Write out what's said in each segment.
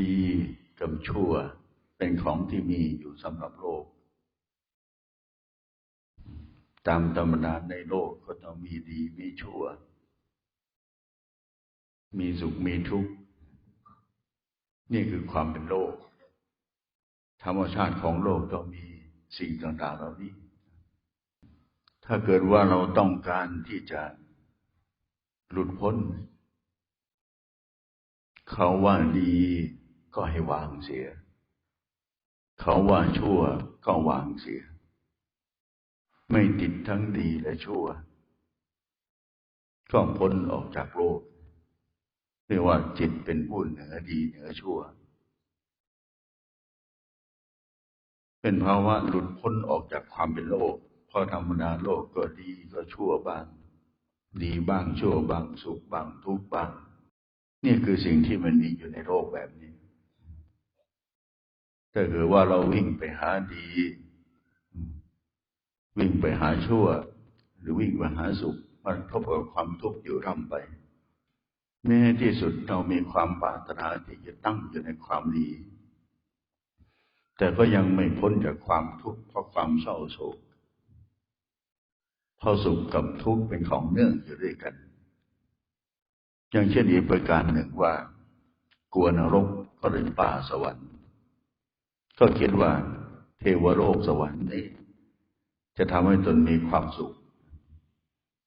ดีกับชั่วเป็นของที่มีอยู่สำหรับโลก ตามธรรมดาในโลกก็ต้องมีดีมีชั่ว มีสุขมีทุกข์ นี่คือความเป็นโลก ธรรมชาติของโลกต้องมีสิ่งต่าง ๆ เหล่านี้ ถ้าเกิดว่าเราต้องการที่จะหลุดพ้น เขาว่าดีก็ให้วางเสีย เขาว่าชั่วก็วางเสีย ไม่ติดทั้งดีและชั่ว ก็พ้นออกจากโลกเรียกว่าจิตเป็นผู้เหนือดีเหนือชั่ว เป็นภาวะหลุดพ้นออกจากความเป็นโลก เพราะธรรมดาโลกก็ดีก็ชั่วบ้าง ดีบ้างชั่วบ้างสุขบ้างทุกข์บ้าง นี่คือสิ่งที่มันมีอยู่ในโลกแบบนี้ถ้าเกิดว่าเราวิ่งไปหาดี วิ่งไปหาชั่ว หรือวิ่งไปหาสุข มันพบกับความทุกข์อยู่ร่ำไปแม้ที่สุดเรามีความปรารถนาที่จะตั้งอยู่ในความดี แต่ก็ยังไม่พ้นจากความทุกข์เพราะความเศร้าโศกเพราะสุขกับทุกข์เป็นของเนื่องอยู่ด้วยกัน อย่างเช่นอีกประการหนึ่งว่ากลัวนรกก็เลยป่าสวรรค์ ก็คิดว่าเทวโลกสวรรค์นี้ จะทำให้ตนมีความสุข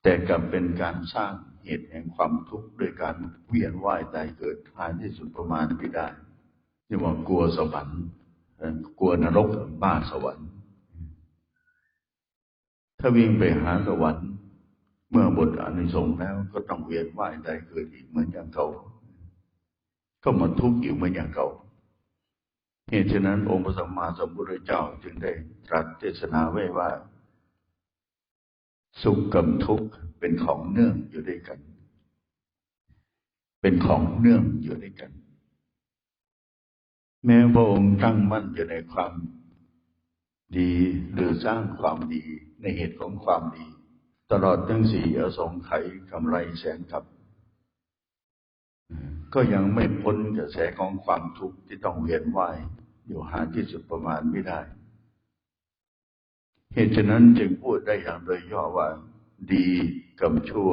แต่กลับเป็นการสร้างเหตุแห่งความทุกข์ด้วยการเวียนว่ายตายเกิดท้ายที่สุดประมาณไม่ได้ที่ว่ากลัวสวรรค์กลัวนรกบ้าสวรรค์ ถ้าวิ่งไปหาสวรรค์ เมื่อบทอานิสงส์แล้วก็ต้องเวียนว่ายตายเกิดอีกเหมือนอย่างเก่าก็มาทุกข์อยู่เหมือนอย่างเก่าเหตุฉะนั้นองค์พระสัมมาสัมพุทธเจ้าจึงได้ตรัสเทศนาไว้ว่า สุขกับทุกข์เป็นของเนื่องอยู่ด้วยกัน เป็นของเนื่องอยู่ด้วยกัน แม้พระองค์ตั้งมั่นอยู่ในความดีหรือสร้างความดีในเหตุของความดี ตลอดทั้งสี่อสงไขยกำไรแสนกับ ก็ยังไม่พ้นกระแสของความทุกข์ที่ต้องเวียนว่ายอยู่หาที่สุดประมาณไม่ได้ เหตุฉะนั้นจึงพูดได้อย่างโดยย่อว่า ดีกับชั่ว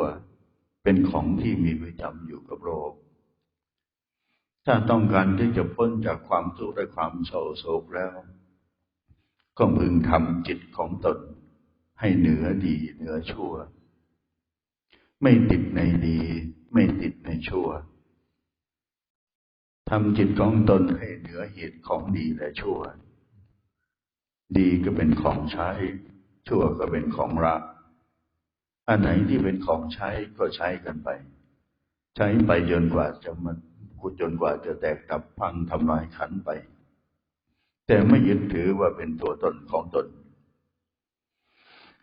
เป็นของที่มีประจำอยู่กับโลกถ้าต้องการที่จะพ้นจากความทุกข์และความโศกโศกแล้ว ก็พึงทำจิตของตน ให้เหนือดีเหนือชั่ว ไม่ติดในดี ไม่ติดในชั่วทำจิตของตนให้เหนือเหตุของดีและชั่ว ดีก็เป็นของใช้ ชั่วก็เป็นของรัก อันไหนที่เป็นของใช้ก็ใช้กันไป ใช้ไปจนกว่าจะมันกุจนกว่าจะแตกตับพังทำลายขันไป แต่ไม่ยึดถือว่าเป็นตัวตนของตน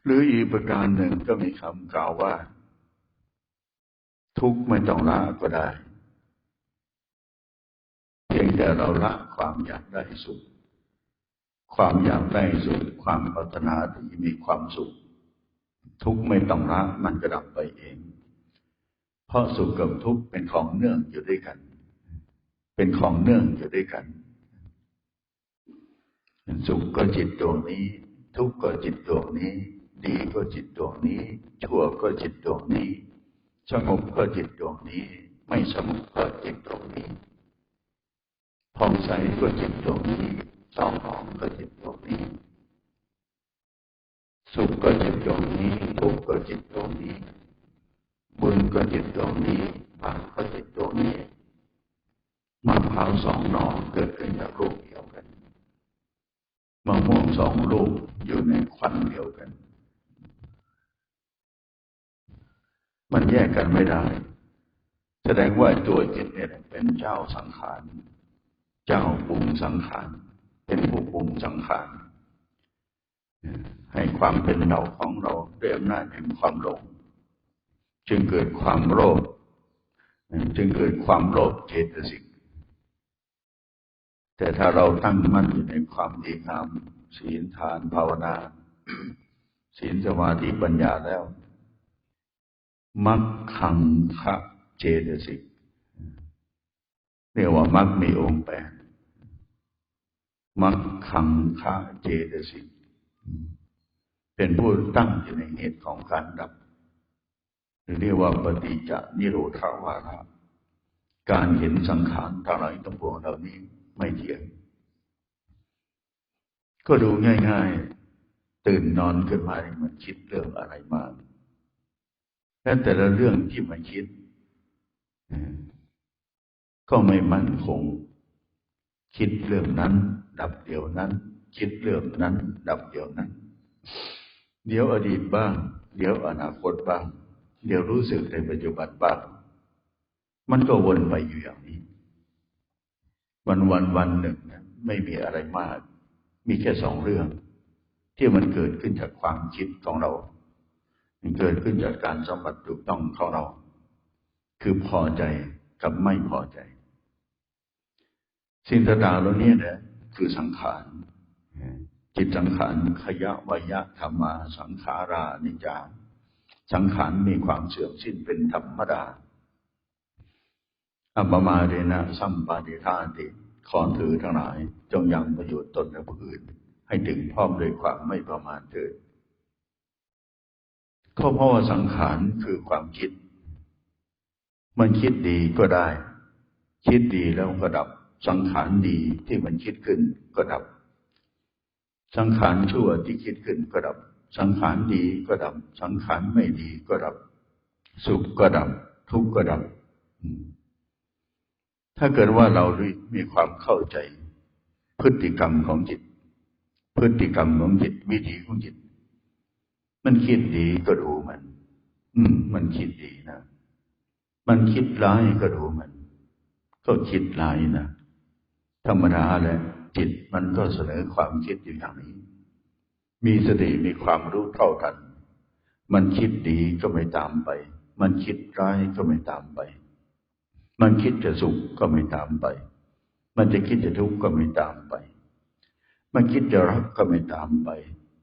หรืออีกประการหนึ่งก็มีคำกล่าวว่า ทุกไม่ต้องละก็ได้ เพียงแต่เราละความอยากได้สุข ความอยากได้สุข ความปรารถนาที่มีความสุข ทุกไม่ต้องละมันก็ดับไปเอง เพราะสุขกับทุกเป็นของเนื่องอยู่ด้วยกัน เป็นของเนื่องอยู่ด้วยกัน สุขก็จิตดวงนี้ ทุกข์ก็จิตดวงนี้ ดีก็จิตดวงนี้ ชั่วก็จิตดวงนี้ สงบก็จิตดวงนี้ ไม่สงบก็จิตดวงนี้ผ่องใสก็จิตดวงนี้สองหองก็จิตดวงนี้ สุขก็จิตดวงนี้ทุกข์ก็จิตดวงนี้ บุญก็จิตดวงนี้บาปก็จิตดวงนี้มะพร้าวสองหน่อเกิดขึ้นจากลูกเดียวกันมะม่วงสองลูกอยู่ในควันเดียวกัน มันแยกกันไม่ได้ แสดงว่าตัวจิตเนี่ยเป็นเจ้าสังขาร เจ้าปรุงสังขาร เป็นผู้ปรุงสังขาร ให้ความเป็นเราของเราด้วยอำนาจแห่งความหลง จึงเกิดความโลภ จึงเกิดความโลภเจตสิก แต่ถ้าเราตั้งมั่นอยู่ในความดีงามศีลทานภาวนาศีลสมาธิปัญญาแล้ว มักขังคะเจตสิกเรียกว่ามรรคมีองค์แปดมรรคขังขาเจตสิกเป็นผู้ตั้งอยู่ในเหตุของการดับเรียกว่าปฏิจจนิโรธาวาระการเห็นสังขารทั้งหลายทั้งปวงเหล่านี้ไม่เที่ยง ก็ดูง่าย ๆ ตื่นนอนขึ้นมา มันคิดเรื่องอะไรมา และแต่ละเรื่องที่มันคิด ก็ไม่มั่นคง คิดเรื่องนั้น ดับเดี๋ยวนั้น คิดเรื่องนั้น ดับเดี๋ยวนั้น เดี๋ยวอดีตบ้าง เดี๋ยวอนาคตบ้าง เดี๋ยวรู้สึกในปัจจุบันบ้างมันก็วนไปอยู่อย่างนี้ วันวันวันหนึ่งนะไม่มีอะไรมาก มีแค่สองเรื่อง ที่มันเกิดขึ้นจากความคิดของเรา มันเกิดขึ้นจากการสัมผัสถูกต้องของเรา คือพอใจกับไม่พอใจ สิ่งต่างๆเหล่านี้นะคือสังขารจิตสังขารขยะวยะธรรมา สังขารานิจาสังขารมีความเสื่อมสิ้นเป็นธรรมดาอัปมาเรนะสัมปาติธาติขอถือทั้งหลาย จงยังประโยชน์ตนและผู้อื่น ให้ถึงพร้อมด้วยความไม่ประมาทเถิด ก็เพราะว่าสังขารคือความคิด มันคิดดีก็ได้ คิดดีแล้วก็ดับ สังขารดีที่มันคิดขึ้นก็ดับ สังขารชั่วที่คิดขึ้นก็ดับ สังขารดีก็ดับ สังขารไม่ดีก็ดับ สุขก็ดับ ทุกข์ก็ดับ ถ้าเกิดว่าเรามีความเข้าใจ พฤติกรรมของจิต พฤติกรรมของจิตวิธีของจิต มันคิดดีก็ดูมัน อืม มันคิดดีนะ มันคิดร้ายก็ดูมัน ก็คิดร้ายนะ ธรรมดาแหละจิตมันก็เสนอความคิดอยู่อย่างนี้ มีสติมีความรู้เท่าทัน มันคิดดีก็ไม่ตามไป มันคิดร้ายก็ไม่ตามไป มันคิดจะสุขก็ไม่ตามไป มันจะคิดจะทุกข์ก็ไม่ตามไป มันคิดจะรักก็ไม่ตามไป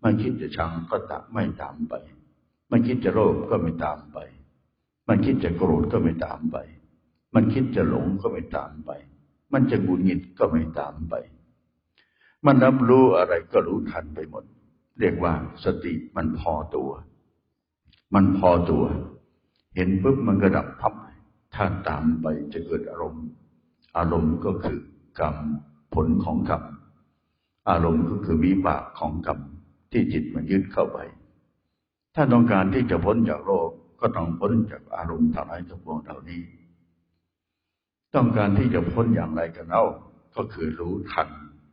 มันคิดจะชังก็ตามไม่ตามไป มันคิดจะโลภก็ไม่ตามไป มันคิดจะโกรธก็ไม่ตามไป มันคิดจะหลงก็ไม่ตามไป มันจะบุญหิดก็ไม่ตามไป มันรับรู้อะไรก็รู้ทันไปหมด เรียกว่าสติมันพอตัว มันพอตัว เห็นปุ๊บมันก็ดับพับ ถ้าตามไปจะเกิดอารมณ์ อารมณ์ก็คือกรรมผลของกรรม อารมณ์ก็คือวิบากของกรรม ที่จิตมันยึดเข้าไป ถ้าต้องการที่จะพ้นจากโลกก็ต้องพ้นจากอารมณ์ทั้งหลายทั้งปวงเหล่านี้ ต้องการที่จะพ้นอย่างไรกันเล่าก็คือรู้ทัน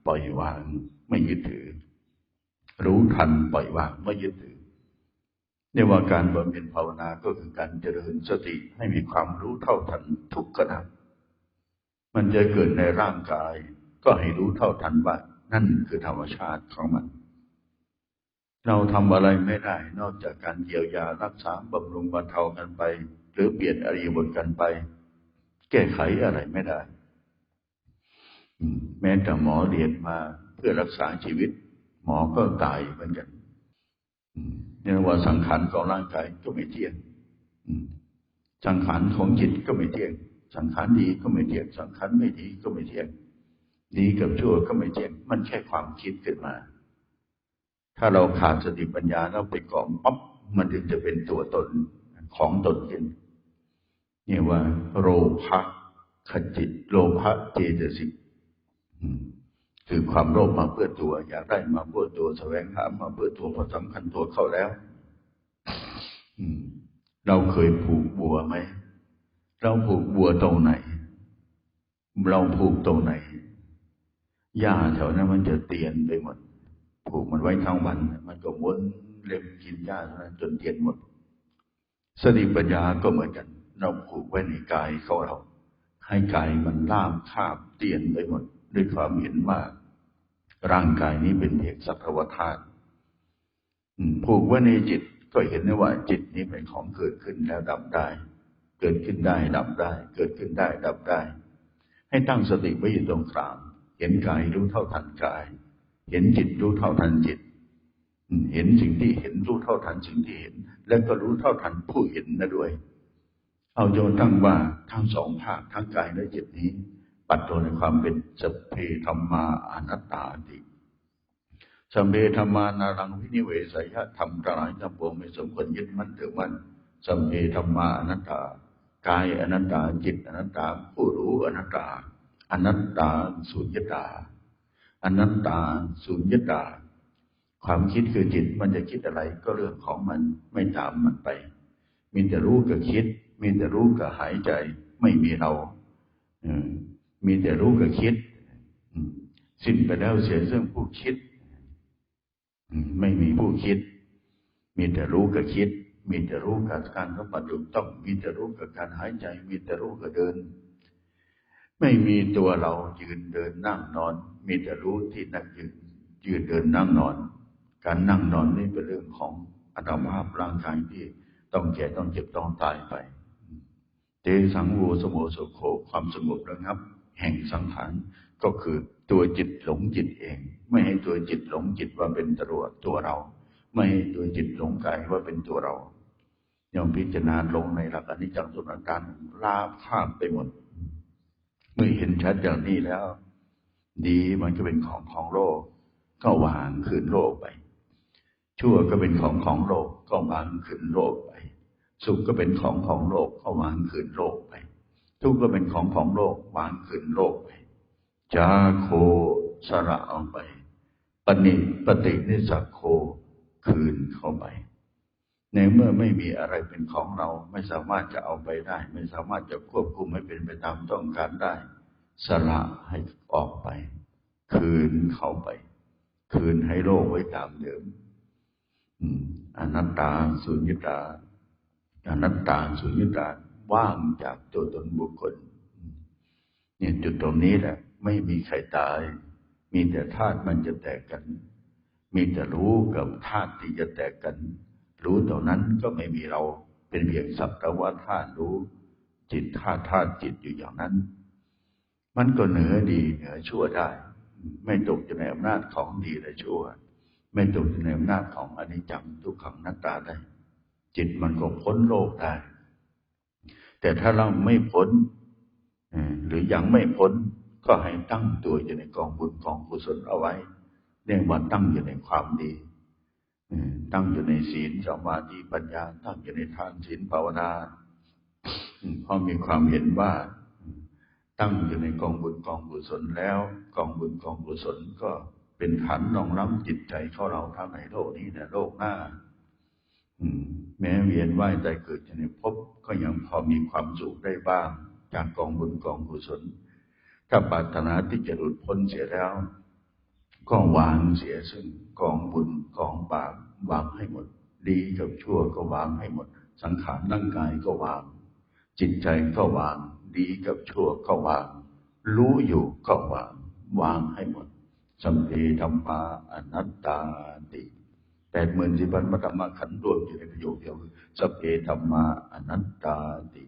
ปล่อยวางไม่ยึดถือ รู้ทันปล่อยวางไม่ยึดถือในว่าการบำเพ็ญภาวนาก็คือการเจริญสติให้มีความรู้เท่าทันทุกขณะมันจะเกิดในร่างกาย ก็ให้รู้เท่าทันว่านั่นคือธรรมชาติของมัน เราทำอะไรไม่ได้ นอกจากการเยียวยารักษาบำรุงบรรเทากันไป หรือเปลี่ยนอริยบทกันไป แก้ไขอะไรไม่ได้ แม้แต่หมอเรียนมาเพื่อรักษาชีวิต หมอก็ตายเหมือนกันเนี่ยว่าสังขารของร่างกายก็ไม่เที่ยงสังขารของจิตก็ไม่เที่ยง สังขารดีก็ไม่เที่ยง สังขารไม่ดีก็ไม่เที่ยง ดีกับชั่วก็ไม่เที่ยง มันแค่ความคิดขึ้นมา ถ้าเราขาดสติปัญญาแล้วไปกองปั๊บมันถึงจะเป็นตัวตนของตนขึ้นนี่ว่า โลภะขจิต โลภะเจตสิกคือความโลภมาเพื่อตัว อยากได้มาเพื่อตัวแสวงหามาเพื่อตัวพอสำคัญตัวเข้าแล้วเราเคยผูกบัวไหม เราผูกบัวตรงไหน เราผูกตรงไหนหญ้าแถวนั้นมันจะเตียนไปหมด ผูกมันไว้ทั้งวัน มันก็วนเล็มกินหญ้านั้นจนเย็นหมด สติปัญญาก็เหมือนกัน เราผูกไว้ในกายเขาเรา ให้กายมันล่ามคาบเตียนไปหมด ด้วยความเห็นว่าร่างกายนี้เป็นเพียงสักวธาตุผูกไว้ในจิตก็เห็นได้ว่าจิตนี้เป็นของเกิดขึ้นแล้วดับได้ เกิดขึ้นได้ดับได้ เกิดขึ้นได้ดับได้ ให้ตั้งสติไว้อยู่ตรงกลาง เห็นกายรู้เท่าทันกาย เห็นจิตรู้เท่าทันจิต เห็นสิ่งที่เห็นรู้เท่าทันสิ่งที่เห็น แล้วก็รู้เท่าทันผู้เห็นนะด้วย เอาโยนตั้งว่าทั้งสองภาคทั้งกายและจิตนี้ ปัดตัวในความเป็นสัพเพธรรมาอนัตตาติสัมเพธรรมานารังวินิเวสยะธรรมทั้งหลายทั้งปวงไม่สมควรยึดมั่นถือมั่นสัมเพธรรมาอนัตตากายอนัตตาจิตอนัตตาผู้รู้อนัตตาอนัตตาสุญญตา อนัตตาสุญญตา ความคิดคือจิตมันจะคิดอะไรก็เรื่องของมันไม่ตามมันไป มีแต่รู้กับคิด มีแต่รู้กับหายใจ ไม่มีเราเออมีแต่รู้กับคิดสิ้นไปแล้วเสียซึ่งผู้คิดไม่มีผู้คิด มีแต่รู้กับคิด มีแต่รู้กับการกำหนดถูกต้อง มีแต่รู้กับการหายใจ มีแต่รู้กับเดิน ไม่มีตัวเรายืนเดินนั่งนอน มีแต่รู้ที่นั่งยืนยืนเดินนั่งนอน การนั่งนอนนี่เป็นเรื่องของอัตภาพร่างกายที่ต้องแก่ต้องเจ็บต้องตายไป เตสังโวสโมโสโคความสงบระงับ แห่งสังขารก็คือตัวจิตหลงจิตเอง ไม่ให้ตัวจิตหลงจิตว่าเป็นตัวตัวเรา ไม่ให้ตัวจิตหลงกายว่าเป็นตัวเรายอมพิจารณาลงในหลักอนิจจังสุนัตการลาภามไปหมด เมื่อเห็นชัดอย่างนี้แล้ว ดีมันก็เป็นของของโลก ก็วางคืนโลกไป ชั่วก็เป็นของของโลก ก็วางคืนโลกไป สุขก็เป็นของของโลก ก็วางคืนโลกไป ทุกข์ก็เป็นของของโลก วางคืนโลกไปจาโคสระเอาไปปณิปฏินิสักโคคืนเข้าไป ในเมื่อไม่มีอะไรเป็นของเราไม่สามารถจะเอาไปได้ ไม่สามารถจะควบคุมให้เป็นไปตามต้องการได้ สละให้ออกไป คืนเขาไป คืนให้โลกไว้ตามเดิมอืมอนัตตาสุญญตาอนัตตาสุญญตาว่างจากตัวตนบุคคลเนี่ยจุดตรงนี้แหละ ไม่มีใครตาย มีแต่ธาตุมันจะแตกกัน มีแต่รู้กับธาตุที่จะแตกกัน รู้ตรงนั้นก็ไม่มีเราเป็นเพียงสักแต่ว่าธาตุรู้ จิตธาตุธาตุจิตอยู่อย่างนั้น มันก็เหนือดีเหนือชั่วได้ ไม่ตกอยู่ในอำนาจของดีและชั่ว ไม่ตกอยู่ในอำนาจของอนิจจังทุกขังนัตตาได้ จิตมันก็พ้นโลกได้ แต่ถ้าเราไม่พ้นหรือยังไม่พ้นก็ให้ตั้งตัวอยู่ในกองบุญกองกุศลเอาไว้เรียกว่าตั้งอยู่ในความดี ตั้งอยู่ในศีลสมาธิปัญญา ตั้งอยู่ในทานศีลภาวนาเพราะมีความเห็นว่าตั้งอยู่ในกองบุญกองกุศลแล้ว กองบุญกองกุศลก็เป็นขันธ์รองรับจิตใจของเราทั้งในโลกนี้และโลกหน้าแม้เวียนว่ายใจเกิดอยู่ในภพก็ยังพอมีความสุขได้บ้าง จากกองบุญกองกุศลถ้าปรารถนาที่จะหลุดพ้นเสียแล้ว ก็วางเสียซึ่งกองบุญกองบาปวางให้หมด ดีกับชั่วก็วางให้หมด สังขารร่างกายก็วาง จิตใจก็วาง ดีกับชั่วก็วาง รู้อยู่ก็วาง วางให้หมดสัมเพธรรมาอนัตตาติแปดหมื่นสี่พันพระธรรมขันรวมอยู่ในประโยคเดียวสัพเพธรรมาอนัตตาติ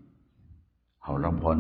เอาละพร